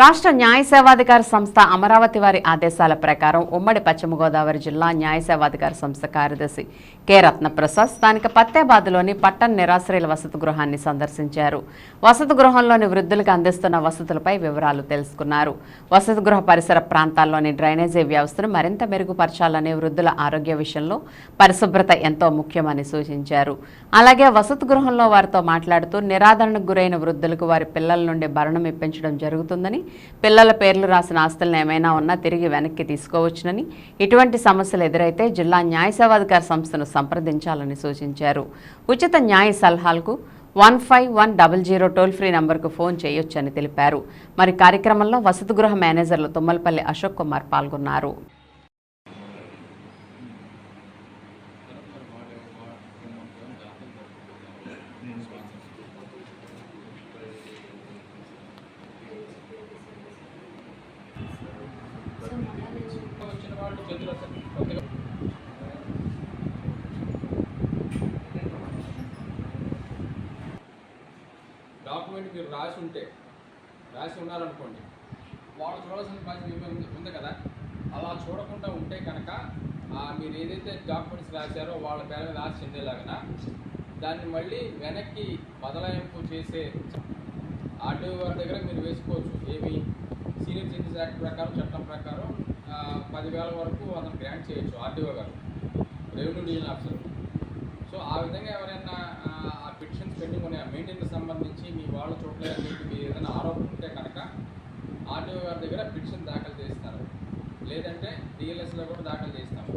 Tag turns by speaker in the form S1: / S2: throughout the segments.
S1: రాష్ట్ర న్యాయ సేవాధికార సంస్థ అమరావతి వారి ఆదేశాల ప్రకారం ఉమ్మడి పశ్చిమ గోదావరి జిల్లా న్యాయ సేవాధికార సంస్థ కార్యదర్శి కె. రత్నప్రసాద్ స్థానిక పత్తేబాద్లోని పట్టణ నిరాశ్రయుల వసతి గృహాన్ని సందర్శించారు. వసతి గృహంలోని వృద్ధులకు అందిస్తున్న వసతులపై వివరాలు తెలుసుకున్నారు. వసతి గృహ పరిసర ప్రాంతాల్లోని డ్రైనేజీ వ్యవస్థను మరింత మెరుగుపరచాలని వృద్ధుల ఆరోగ్య విషయంలో పరిశుభ్రత ఎంతో ముఖ్యమని సూచించారు. అలాగే వసతి గృహంలో వారితో మాట్లాడుతూ నిరాదరణకు గురైన వృద్ధులకు వారి పిల్లల నుండి భరణం ఇప్పించడం జరుగుతుందని పిల్లల పేర్లు రాసిన ఆస్తులను ఏమైనా ఉన్నా తిరిగి వెనక్కి తీసుకోవచ్చునని ఇటువంటి సమస్యలు ఎదురైతే జిల్లా న్యాయ సేవాధికార సంస్థను సంప్రదించాలని సూచించారు. ఉచిత న్యాయ సలహాలకు one five one double zero toll free నంబర్కు ఫోన్ చేయొచ్చని తెలిపారు. మరి కార్యక్రమంలో వసతి గృహ మేనేజర్లు తుమ్మలపల్లి అశోక్ కుమార్ పాల్గొన్నారు.
S2: డాక్యుమెంట్ మీరు రాసి ఉంటే రాసి ఉన్నారనుకోండి వాళ్ళు చూడాల్సిన బాధ్యత మీ ఉంది- కదా? అలా చూడకుండా ఉంటే కనుక మీరు ఏదైతే డాక్యుమెంట్స్ రాశారో వాళ్ళ పేరు మీద ఆశ చెందేలాగన దాన్ని మళ్ళీ వెనక్కి బదలాయింపు చేసే ఆర్టీఓ గారి దగ్గర మీరు వేసుకోవచ్చు. ఏమి? సీనియర్ సిటిజన్స్ యాక్ట్ ప్రకారం చట్టం ప్రకారం పదివేల వరకు అతను గ్రాంట్ చేయొచ్చు ఆర్టీఓ గారు. రెవెన్యూ డివిజన్ ఆఫీసర్ సో ఆ విధంగా ఎవరైనా ఆ, పిటిషన్స్ పెట్టుకునే ఆ మెయింటెనెన్స్ సంబంధించి మీ వాళ్ళు చూడలేదని చెప్పి ఏదైనా ఆరోపణ ఉంటే కనుక ఆర్టీఓ గారి దగ్గర పిటిషన్ దాఖలు చేస్తారు. లేదంటే డిఎల్ఎస్లో కూడా దాఖలు చేస్తాము.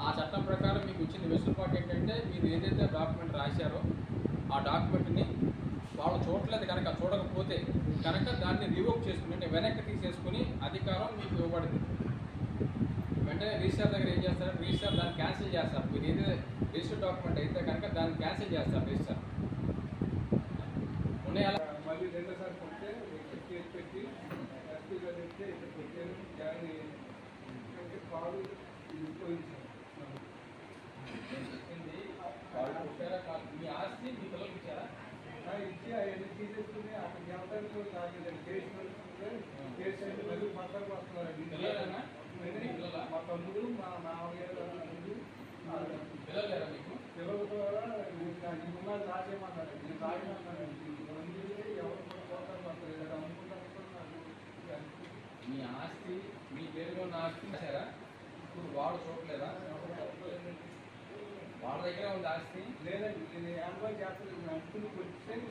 S2: ఆ చట్టం ప్రకారం మీకు ఇచ్చిన వెసులుబాటు ఏంటంటే మీరు ఏదైతే డాక్యుమెంట్ రాశారో ఆ డాక్యుమెంట్ని వాళ్ళు చూడలేదు కనుక చూడకపోతే కనుక దాన్ని రివోక్ చేసుకుని అంటే వెనక్కి తీసేసుకుని అధికారం మీకు ఇవ్వబడింది. వెంటనే రిజిస్టర్ దగ్గర ఏం చేస్తారు రిజిస్టర్ దాన్ని క్యాన్సిల్ చేస్తారు మీరు ఏదైతే రిజిస్టర్ డాక్యుమెంట్ అయితే కనుక దాన్ని క్యాన్సిల్ చేస్తారు రిజిస్టర్ ఉన్నాయి అలా
S3: మళ్ళీ రెండోసారి కొంటే కేసు పెట్టి ఎస్పీ గారు ఇస్తే ఇక్కడ పెట్టాను జాయిన్ అయ్యాను అంటే కాలు పోయింది
S2: చెప్పింది వాళ్ళు ఇచ్చారా కాదు మీ ఆస్తి మీ పిల్లలకి ఇచ్చారా
S3: సార్ ఇచ్చి అవన్నీ తీసేసుకుని అక్కడ జనతానికి నాకు కేసు నడుస్తుంటే కేసు అంటే మళ్ళీ పక్కకు వస్తున్నారు తమ్ముడు మా మామగారు తమ్ముడు
S2: పిల్లలు లేరా మీకు?
S3: పిల్లలు కూడా ఉన్నది రాసేయమన్నారు నేను రాయమన్నాను ఎవరు కూడా పోతారు ఇలా అమ్ముకుంటారు
S2: మీ ఆస్తి మీ పేరులో ఉన్న ఆస్తి ఇచ్చారా ఇప్పుడు వాడు చూడలేదా? వాళ్ళ దగ్గర ఉంది ఆస్తి?
S3: లేదండి నేను చేస్తలేదు. నేను అనుకుని
S4: హ్యాండ్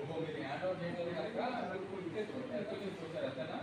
S2: ఓహో, మీరు హ్యాండ్ ఓవర్ చేయలేదు కనుక చూసారు అంతేనా.